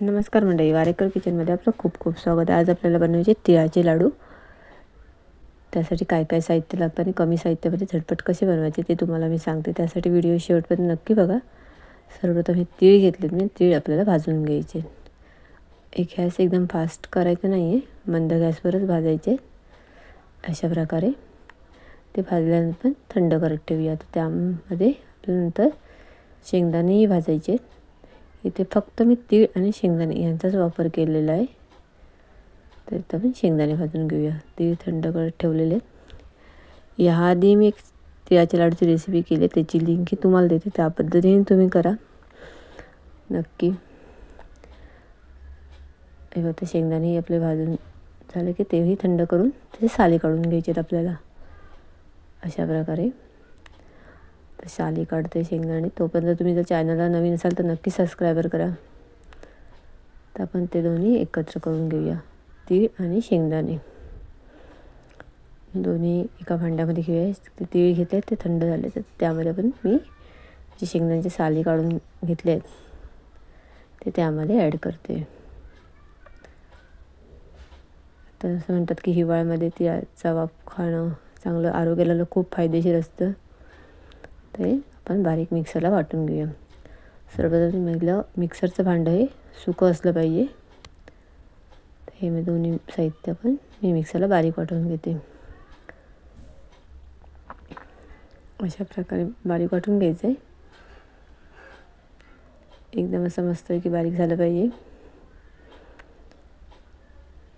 नमस्कार मंडळी वारेकर किचनमध्ये आपलं खूप खूप स्वागत आहे. आज आपल्याला बनवायचे तिळाचे लाडू. त्यासाठी काय काय साहित्य लागतं आणि कमी साहित्यामध्ये झटपट कसे बनवायचे ते तुम्हाला मी सांगते. त्यासाठी व्हिडिओ शेवटपर्यंत नक्की बघा. सर्वप्रथम हे तीळ घेतले मी. तीळ आपल्याला भाजून घ्यायचे एक गॅस एकदम फास्ट करायचं नाही आहे मंद गॅसवरच भाजायचे अशा प्रकारे ते भाजल्यानंतर थंड करत ठेवूया तर त्यामध्ये नंतर शेंगदाणेही भाजायचे इथे फक्त मी तीळ आणि शेंगदाणे यांचाच वापर केलेला आहे. तर इथं आपण शेंगदाणे भाजून घेऊया. तीळ थंड करत ठेवलेले याआधी मी एक तिळाच्या लाडूची रेसिपी केली त्याची लिंकही तुम्हाला देते. त्या पद्धतीने तुम्ही करा. नक्की. हे आता शेंगदाणेही आपले भाजून झाले की तेही थंड करून त्याचे साले काढून घ्यायचे आहेत आपल्याला. अशा प्रकारे. तर शाली काढते शेंगदाणे. तोपर्यंत तुम्ही जर चॅनलला नवीन असाल तर नक्की सबस्क्रायबर करा. तर आपण ते दोन्ही एकत्र करून घेऊया. तीळ आणि शेंगदाणे. दोन्ही एका भांड्यामध्ये घेऊया. ते तीळ घेतले ते थंड झाले तर त्यामध्ये पण मी जे शेंगदाण्याचे साली काढून घेतले आहेत ते त्यामध्ये ॲड करते. तर असं म्हणतात की हिवाळ्यामध्ये तिळाचा वाप खाणं चांगलं आरोग्याला खूप फायदेशीर असतं. ते आपण बारीक मिक्सरला वाटून घेऊया. सर्वप्रथम पहिलं मिक्सरचं भांडं हे सुकं असलं पाहिजे. हे मी दोन्ही साहित्य पण मी मिक्सरला बारीक वाटून घेते. अशा प्रकारे बारीक वाटून घ्यायचं आहे. एकदम असं मस्त की बारीक झालं पाहिजे.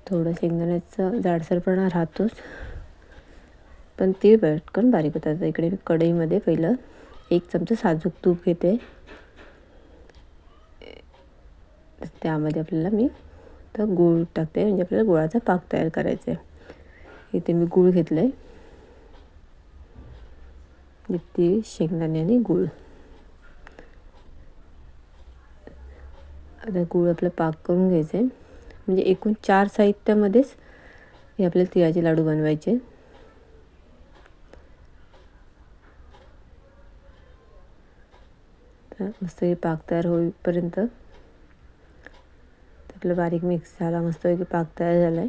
थोडं शेंगदाण्याचं जाडसरपणा राहतोच. पण ते पटकन बारीक होतात. इकडे मी कढईमध्ये पहिलं एक चमचा साजूक तूप घेते. त्यामध्ये आपल्याला मी तर गूळ टाकते. म्हणजे आपल्याला गुळाचा पाक तयार करायचा आहे इथे मी गूळ घेतलं आहे ती शेंगदाणे आणि गूळ. आता गूळ आपलं पाक करून घ्यायचा आहे म्हणजे एकूण चार साहित्यामध्येच हे आपल्याला तिळाचे लाडू बनवायचे. मस्तपैकी पाक तयार होईपर्यंत आपलं बारीक मिक्स झाला मस्तपैकी पाक तयार झाला आहे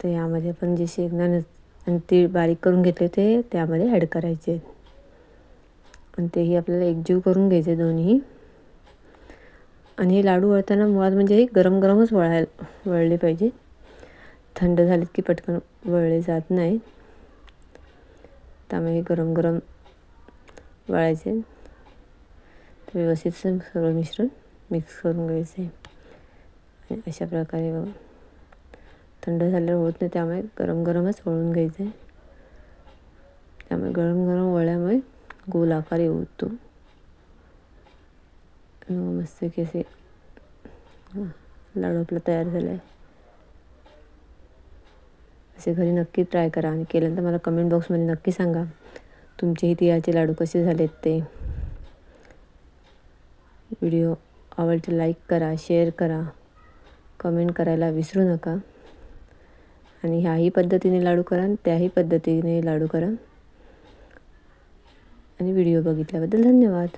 तर यामध्ये आपण जे शेंगदाणे आणि तीळ बारीक करून घेतले ते त्यामध्ये ॲड करायचे आणि तेही आपल्याला एकजीव करून घ्यायचे दोन्ही. आणि हे लाडू वळताना मुळात म्हणजे हे गरम गरमच वळायला वळले पाहिजे. थंड झालेत की पटकन वळले जात नाही त्यामुळे गरम गरम वळायचे व्यवस्थित सर्व मिश्रण मिक्स करून घ्यायचे आणि अशा प्रकारे बघा थंड झाल्यावर होत नाही त्यामुळे गरम गरमच वळून घ्यायचं आहे त्यामुळे गरम गरम वळल्यामुळे गोल आकार येतो मस्त की असे लाडू आपला तयार झाला आहे असे घरी नक्की ट्राय करा आणि केल्यानंतर मला कमेंट बॉक्समध्ये नक्की सांगा तुमचेही तिळाचे लाडू कसे झालेत ते व्हिडिओ आवडते लाईक करा शेअर करा कमेंट करायला विसरू नका. आणि ह्याही पद्धतीने लाडू करा आणि त्याही पद्धतीने लाडू करा. आणि व्हिडिओ बघितल्याबद्दल धन्यवाद.